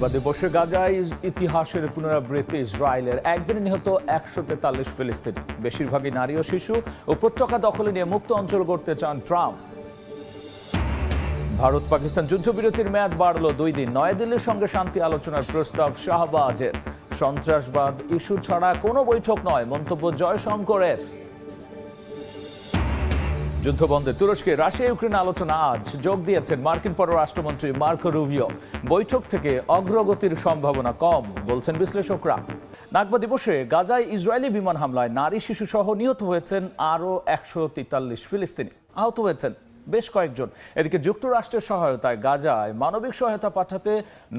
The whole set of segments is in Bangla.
বা দিবসে গাজায় ইতিহাসের পুনরাবৃত্তি ইসরায়েলের। একদিনে নিহত একশো তেতাল্লিশ ফিলিস্তিনি। বেশিরভাগই নারী ও শিশু উপত্যকা দখলে নিয়ে মুক্ত অঞ্চল গড়তে চান ট্রাম্প। ভারত পাকিস্তান যুদ্ধবিরতির মেয়াদ বাড়ল দুই দিন। নয়াদিল্লির সঙ্গে শান্তি আলোচনার প্রস্তাব শাহবাজের। সন্ত্রাসবাদ ইস্যু ছাড়া কোনো বৈঠক নয়, মন্তব্য জয়শঙ্করের। যুদ্ধবন্ধে তুরস্কে রাশিয়া ইউক্রেন আলোচনা আজ। যোগ দিয়েছেন মার্কিন পররাষ্ট্রমন্ত্রী মার্কো রুবিও। বৈঠক থেকে অগ্রগতির সম্ভাবনা কম, বলছেন বিশ্লেষকরা। নাগবা দিবসে গাজায় ইসরায়েলি বিমান হামলায় নারী শিশু সহ নিহত হয়েছেন আরও একশো তেতাল্লিশ ফিলিস্তিনি। আহত হয়েছেন বেশ কয়েকজন। এদিকে যুক্তরাষ্ট্রের সহায়তায় গাজায় মানবিক সহায়তা পাঠাতে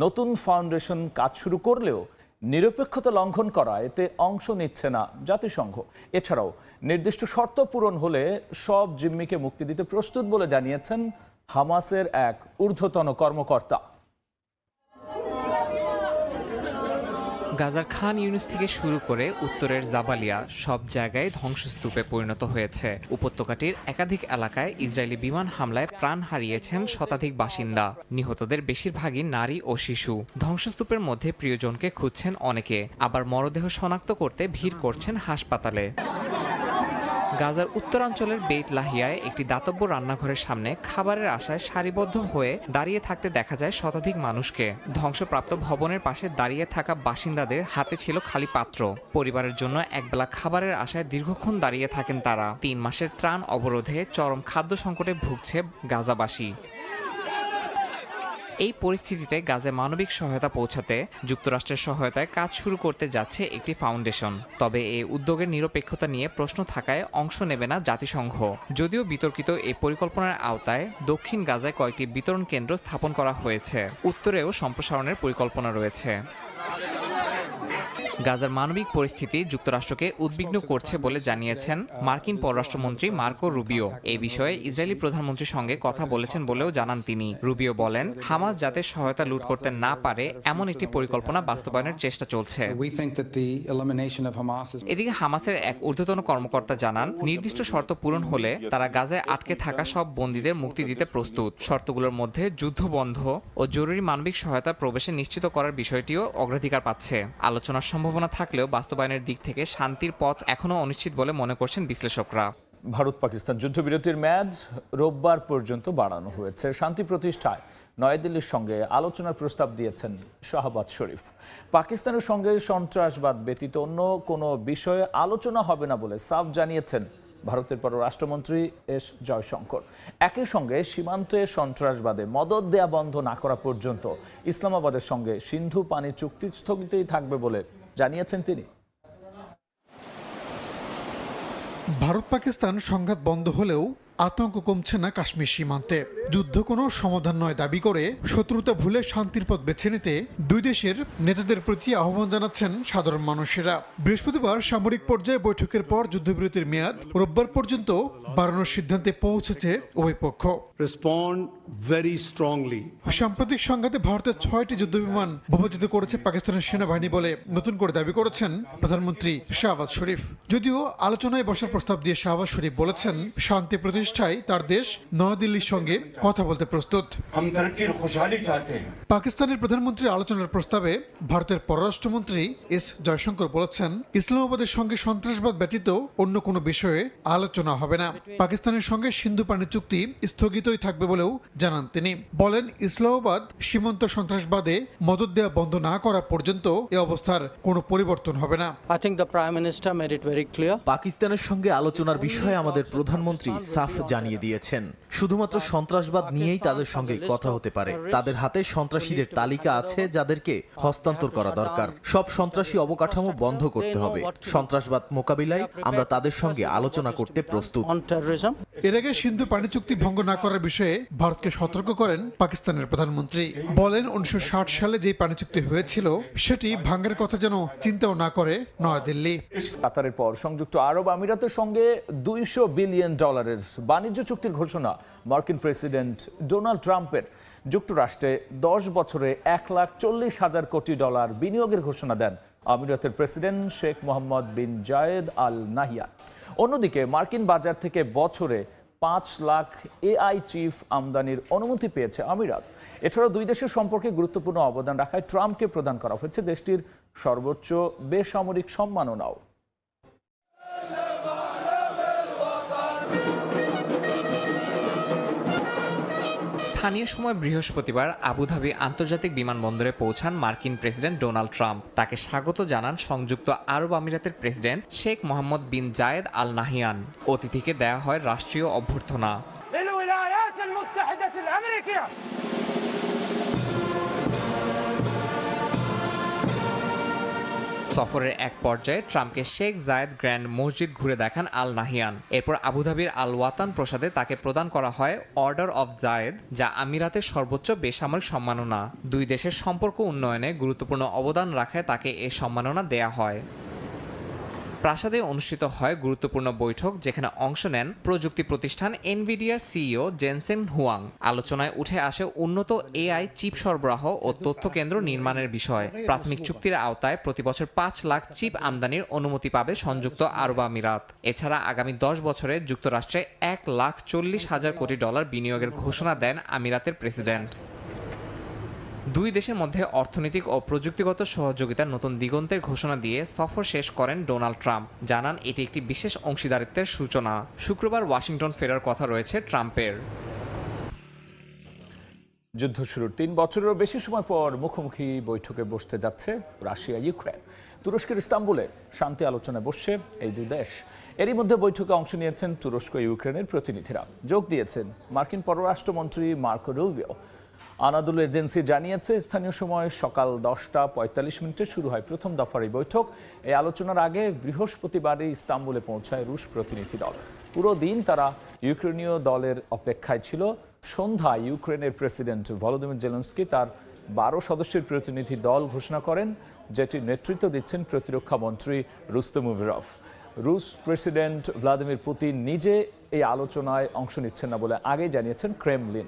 নতুন ফাউন্ডেশন কাজ শুরু করলেও নিরপেক্ষতা লঙ্ঘন করা, এতে অংশ নিচ্ছে না জাতিসংঘ। এছাড়াও নির্দিষ্ট শর্ত পূরণ হলে সব জিম্মিকে মুক্তি দিতে প্রস্তুত বলে জানিয়েছেন হামাসের এক ঊর্ধ্বতন কর্মকর্তা। গাজার খান ইউনুস থেকে শুরু করে উত্তরের জাবালিয়া সব জায়গায় ধ্বংসস্তূপে পরিণত হয়েছে। উপত্যকাটির একাধিক এলাকায় ইসরায়েলি বিমান হামলায় প্রাণ হারিয়েছেন শতাধিক বাসিন্দা। নিহতদের বেশিরভাগই নারী ও শিশু। ধ্বংসস্তূপের মধ্যে প্রিয়জনকে খুঁজছেন অনেকে। আবার মরদেহ শনাক্ত করতে ভিড় করছেন হাসপাতালে। গাজার উত্তরাঞ্চলের বেইট লাহিয়ায় একটি দাতব্য রান্নাঘরের সামনে খাবারের আশায় সারিবদ্ধ হয়ে দাঁড়িয়ে থাকতে দেখা যায় শতাধিক মানুষকে। ধ্বংসপ্রাপ্ত ভবনের পাশে দাঁড়িয়ে থাকা বাসিন্দাদের হাতে ছিল খালি পাত্র। পরিবারের জন্য একবেলা খাবারের আশায় দীর্ঘক্ষণ দাঁড়িয়ে থাকেন তারা। তিন মাসের ত্রাণ অবরোধে চরম খাদ্য সংকটে ভুগছে গাজাবাসী। এই পরিস্থিতিতে গাজে মানবিক সহায়তা পৌঁছাতে যুক্তরাষ্ট্রের সহায়তায় কাজ শুরু করতে যাচ্ছে একটি ফাউন্ডেশন। তবে এই উদ্যোগের নিরপেক্ষতা নিয়ে প্রশ্ন থাকায় অংশ নেবে না জাতিসংঘ। যদিও বিতর্কিত এই পরিকল্পনার আওতায় দক্ষিণ গাজায় কয়েকটি বিতরণ কেন্দ্র স্থাপন করা হয়েছে। উত্তরেও সম্প্রসারণের পরিকল্পনা রয়েছে। গাজার মানবিক পরিস্থিতি যুক্তরাষ্ট্রকে উদ্বিগ্ন করছে বলে জানিয়েছেন মার্কিন পররাষ্ট্রমন্ত্রী মার্কো রুবিও। এ বিষয়ে ইসরায়েলি প্রধানমন্ত্রীর সঙ্গে কথা বলেছেন বলেও জানান তিনি। রুবিও বলেন হামাস যাতে সহায়তা লুট করতে না পারে এমন একটি পরিকল্পনা বাস্তবায়নের চেষ্টা চলছে। এদিকে হামাসের এক ঊর্ধ্বতন কর্মকর্তা জানান নির্দিষ্ট শর্ত পূরণ হলে তারা গাজায় আটকে থাকা সব বন্দীদের মুক্তি দিতে প্রস্তুত। শর্তগুলোর মধ্যে যুদ্ধ বন্ধ ও জরুরি মানবিক সহায়তা প্রবেশে নিশ্চিত করার বিষয়টিও অগ্রাধিকার পাচ্ছে। আলোচনার সম্ভাবনা থাকলেও বাস্তবায়নের দিক থেকে শান্তির পথ এখনও অনিশ্চিত বলে মনে করছেন বিশ্লেষকরা। ভারত পাকিস্তান যুদ্ধবিরতির মেয়াদ রোববার পর্যন্ত বাড়ানো হয়েছে। শান্তি প্রতিষ্ঠায় নয়াদিল্লির সঙ্গে আলোচনার প্রস্তাব দিয়েছেন শাহবাজ শরীফ। পাকিস্তানের সঙ্গে সন্ত্রাসবাদ ব্যতীত অন্য কোনো বিষয়ে আলোচনা হবে না বলে সাফ জানিয়েছেন ভারতের পররাষ্ট্রমন্ত্রী এস জয়শঙ্কর। একই সঙ্গে সীমান্তে সন্ত্রাসবাদে মদত দেয়া বন্ধ না করা পর্যন্ত ইসলামাবাদের সঙ্গে সিন্ধু পানি চুক্তি স্থগিতই থাকবে বলে জানিয়েছেন তিনি। ভারত পাকিস্তান সংঘাত বন্ধ হলেও আতঙ্ক কমছে না কাশ্মীর সীমান্তে। যুদ্ধ কোনো সমাধান নয় দাবি করে শত্রুতা ভুলে শান্তির পথ বেছে নিতে দুই দেশের নেতাদের প্রতি আহ্বান জানাচ্ছেন সাধারণ মানুষেরা। বৃহস্পতিবার সামরিক পর্যায়ে বৈঠকের পর যুদ্ধবিরতির মেয়াদ রোববার পর্যন্ত বাড়ানোর সিদ্ধান্তে পৌঁছেছে উভয় পক্ষ respond very strongly. সাম্প্রতিক সংঘাতে ভারতের ছয়টি যুদ্ধবিমান ভূপাতিত করেছে পাকিস্তানের সেনাবাহিনী বলে নতুন করে দাবি করেছেন প্রধানমন্ত্রী শাহবাজ শরীফ। যদিও আলোচনায় বসার প্রস্তাব দিয়ে শাহবাজ শরীফ বলেছেন শান্তি প্রতিষ্ঠায় তার দেশ নয়াদিল্লির সঙ্গে কথা বলতে প্রস্তুত। পাকিস্তানের প্রধানমন্ত্রীর আলোচনার প্রস্তাবে ভারতের পররাষ্ট্রমন্ত্রী এস জয়শঙ্কর বলেছেন ইসলামাবাদের সঙ্গে সন্ত্রাসবাদ ব্যতীত অন্য কোনো বিষয়ে আলোচনা হবে না। পাকিস্তানের সঙ্গে সিন্ধু পানি চুক্তি স্থগিতই থাকবে বলেও জানান তিনি। বলেন ইসলামাবাদ সীমান্ত সন্ত্রাসবাদে মদত দেওয়া বন্ধ না করা পর্যন্ত এ অবস্থার কোনো পরিবর্তন হবে না। পাকিস্তানের সঙ্গে আলোচনার বিষয়ে আমাদের প্রধানমন্ত্রী সাফ জানিয়ে দিয়েছেন। শুধুমাত্র সন্ত্রাসবাদ নিয়েই তাদের সঙ্গে কথা হতে পারে। তাদের হাতে সন্ত্রাসীদের তালিকা আছে যাদেরকে হস্তান্তর করা দরকার। সব সন্ত্রাসী অবকাঠামো বন্ধ করতে হবে। সন্ত্রাসবাদ মোকাবিলায় আমরা তাদের সঙ্গে আলোচনা করতে প্রস্তুত। এর আগে সিন্ধু পানি চুক্তি ভঙ্গ না করার বিষয়ে ভারতকে সতর্ক করেন পাকিস্তানের প্রধানমন্ত্রী। বলেন উনিশশো ষাট সালে যে পানি চুক্তি হয়েছিল সেটি ভাঙ্গের কথা যেন চিন্তাও না করে নয়াদিল্লি। কাতারের পর সংযুক্ত আরব আমিরাতের সঙ্গে দুইশো বিলিয়ন ডলারের বাণিজ্য চুক্তির ঘোষণা মার্কিন প্রেসিডেন্ট ডোনাল্ড ট্রাম্পের। যুক্তরাষ্ট্রে দশ বছরে এক লাখ চল্লিশ হাজার কোটি ডলার বিনিয়োগের ঘোষণা দেন আমিরাতের president Sheikh Mohammed bin Zayed Al Nahyan. অন্যদিকে মার্কিন বাজার থেকে বছরে পাঁচ লাখ এআই চিফ আমদানির অনুমতি পেয়েছে আমিরাত। এছাড়াও দুই দেশের সম্পর্কে গুরুত্বপূর্ণ অবদান রাখায় ট্রাম্পকে প্রদান করা হয়েছে। দেশটির সর্বোচ্চ বেসামরিক সম্মাননাও। স্থানীয় সময় বৃহস্পতিবার আবুধাবি আন্তর্জাতিক বিমানবন্দরে পৌঁছান মার্কিন প্রেসিডেন্ট ডোনাল্ড ট্রাম্প। তাকে স্বাগত জানান সংযুক্ত আরব আমিরাতের president Sheikh Mohammed bin Zayed Al Nahyan. অতিথিকে দেয়া হয় রাষ্ট্রীয় অভ্যর্থনা। সফরের এক পর্যায়ে ট্রাম্পকে শেখ জায়েদ গ্র্যান্ড মসজিদ ঘুরে দেখান আল নাহিয়ান। এরপর আবুধাবির আল ওয়াতান প্রসাদে তাকে প্রদান করা হয় অর্ডার অব জায়েদ, যা আমিরাতের সর্বোচ্চ বেসামরিক সম্মাননা। দুই দেশের সম্পর্ক উন্নয়নে গুরুত্বপূর্ণ অবদান রাখায় তাকে এ সম্মাননা দেয়া হয়। প্রাসাদে অনুষ্ঠিত হয় গুরুত্বপূর্ণ বৈঠক, যেখানে অংশ নেন প্রযুক্তি প্রতিষ্ঠান এনভিডিয়ার সিইও জেনসেন হুয়াং আলোচনায় উঠে আসে উন্নত এআই চিপ সরবরাহ ও তথ্য কেন্দ্র নির্মাণের বিষয়। প্রাথমিক চুক্তির আওতায় প্রতি বছর পাঁচ লাখ চিপ আমদানির অনুমতি পাবে সংযুক্ত আরব আমিরাত। এছাড়া আগামী দশ বছরে যুক্তরাষ্ট্রে এক লাখ চল্লিশ হাজার কোটি ডলার বিনিয়োগের ঘোষণা দেন আমিরাতের প্রেসিডেন্ট। দুই দেশের মধ্যে অর্থনৈতিক ও প্রযুক্তিগত সহযোগিতার নতুন দিগন্তের ঘোষণা দিয়ে সফর শেষ করেন ডোনাল্ড ট্রাম্প। জানান, এটি একটি বিশেষ অংশীদারিত্বের সূচনা। শুক্রবার ওয়াশিংটন ফেরার কথা রয়েছে ট্রাম্পের। যুদ্ধ শুরুর তিন বছরেরও বেশি সময় পর মুখোমুখি বৈঠকে বসতে যাচ্ছে রাশিয়া, ইউক্রেন। তুরস্কের ইস্তাম্বুলে শান্তি আলোচনায় বসছে এই দুই দেশ। এরই মধ্যে বৈঠকে অংশ নিয়েছেন তুরস্ক ইউক্রেনের প্রতিনিধিরা। যোগ দিয়েছেন মার্কিন পররাষ্ট্রমন্ত্রী মার্কো রুবিও। আনাদুল এজেন্সি জানিয়েছে, স্থানীয় সময় সকাল দশটা পঁয়তাল্লিশ মিনিটে শুরু হয় প্রথম দফার এই বৈঠক। এই আলোচনার আগে বৃহস্পতিবারে ইস্তাম্বুলে পৌঁছায় রুশ প্রতিনিধি দল। পুরো দিন তারা ইউক্রেনীয় দলের অপেক্ষায় ছিল। সন্ধ্যায় ইউক্রেনের প্রেসিডেন্ট ভলোদিমির জেলেন্সকি তার বারো সদস্যের প্রতিনিধি দল ঘোষণা করেন যেটির নেতৃত্ব দিচ্ছেন প্রতিরক্ষা মন্ত্রী রুস্তম মুবিরফ রুশ প্রেসিডেন্ট ভ্লাদিমির পুতিন নিজে এই আলোচনায় অংশ নিচ্ছেন না বলে আগেই জানিয়েছেন ক্রেমলিন।